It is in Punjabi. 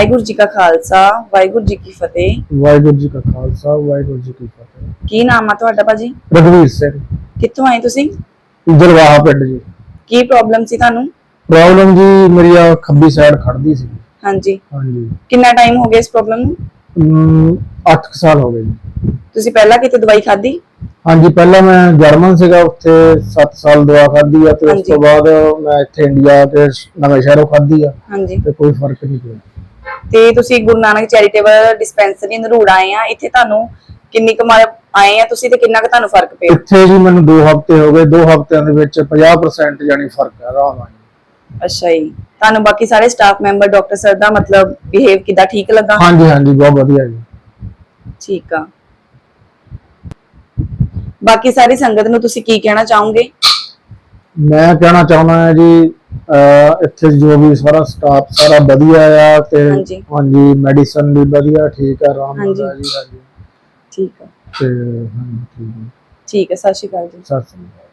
ਵਾਹਿਗੁਰੂ ਜੀ ਕਾ ਖਾਲਸਾ ਵਾਹਿਗੁਰੂ ਜੀ ਕੀ ਫਤਿਹ। ਵਾਹਿਗੁਰੂ ਜੀ ਕਾ ਖਾਲਸਾ ਵਾਹਿਗੁਰੂ ਜੀ ਕੀ ਫਤਿਹ। ਕੀ ਨਾਮ ਆ ਤੁਹਾਡਾ ਭਾਜੀ? ਰਘਵੀਰ ਸਿੰਘ। ਕਿੱਥੋਂ ਆਏ ਤੁਸੀਂ? ਜਲਵਾਹਾ ਪਿੰਡ ਜੀ। ਕੀ ਪ੍ਰੋਬਲਮ ਸੀ ਤੁਹਾਨੂੰ? ਪ੍ਰੋਬਲਮ ਜੀ ਮੇਰੀ ਆ ਖੱਬੀ ਸਾਈਡ ਖੜਦੀ ਸੀ। ਹਾਂਜੀ। ਹਾਂਜੀ। ਕਿੰਨਾ ਟਾਈਮ ਹੋ ਗਿਆ ਇਸ ਪ੍ਰੋਬਲਮ ਨੂੰ? 8 ਸਾਲ ਹੋ ਗਏ ਜੀ। ਤੁਸੀਂ ਪਹਿਲਾਂ ਕਿਤੇ ਦਵਾਈ ਖਾਧੀ? ਹਾਂਜੀ ਪਹਿਲਾਂ ਮੈਂ ਜਰਮਨ ਸੀਗਾ ਉੱਥੇ 7 ਸਾਲ ਦਵਾ ਖਾਧੀ ਆ ਤੇ ਉਸ। ਤੋਂ ਬਾਅਦ ਮੈਂ ਇੱਥੇ ਇੰਡੀਆ ਤੇ ਨਵੇਂ ਸ਼ਹਿਰੋਂ ਖਾਧੀ ਆ। ਹਾਂਜੀ। ਤੇ ਕੋਈ ਫ਼ਰਕ ਨਹੀਂ ਪਿਆ। ਤੇ ਤੁਸੀਂ ਗੁਰੂ ਨਾਨਕ ਚੈਰੀਟੇਬਲ ਡਿਸਪੈਂਸਰੀ ਨਰੂੜ ਆਏ ਆ ਇੱਥੇ ਤੁਹਾਨੂੰ ਕਿੰਨੀ ਕਮਾਲ ਆਏ ਆ? ਤੁਸੀਂ ਤੇ ਕਿੰਨਾ ਕੁ ਤੁਹਾਨੂੰ ਫ਼ਰਕ ਪਿਆ? ਇੱਥੇ ਜੀ ਮੈਨੂੰ 2 ਹਫ਼ਤੇ ਹੋ ਗਏ 2 ਹਫ਼ਤਿਆਂ ਦੇ ਵਿੱਚ 50% ਜਾਨੀ ਫ਼ਰਕ ਆ ਆਰਾਮ ਆ। ਅੱਛਾ ਜੀ। ਤੁਹਾਨੂੰ ਬਾਕੀ ਸਾਰੇ ਸਟਾਫ ਮੈਂਬਰ ਡਾਕਟਰ ਸਰ ਦਾ ਮਤਲਬ ਬਿਹੇਵ ਕਿਦਾਂ? ਠੀਕ ਲੱਗਾ? ਹਾਂਜੀ ਹਾਂਜੀ ਬਹੁਤ ਵਧੀਆ ਜੀ। ਠੀਕ ਆ। ਬਾਕੀ ਸਾਰੀ ਸੰਗਤ ਨੂੰ ਤੁਸੀਂ ਕੀ ਕਹਿਣਾ ਚਾਹੋਗੇ? ਮੈਂ ਕਹਿਣਾ ਚਾਹੁੰਦਾ ਹਾਂ ਜੀ ਇੱਥੇ ਜੋ ਵੀ ਸਾਰਾ ਸਟਾਫ ਸਾਰਾ ਵਧੀਆ ਆ ਤੇ ਹਾਂਜੀ। ਹਾਂਜੀ ਮੈਡੀਸਨ ਵੀ ਵਧੀਆ ਠੀਕ ਆ ਆਰਾਮ ਹਾਂਜੀ। ਨਾਲ ਜੀ ਹਾਂਜੀ। ਠੀਕ ਆ। ਤੇ ਹਾਂਜੀ ਠੀਕ ਹੈ ਠੀਕ ਹੈ ਸਤਿ ਸ਼੍ਰੀ ਅਕਾਲ ਜੀ। ਸਤਿ ਸ੍ਰੀ ਅਕਾਲ।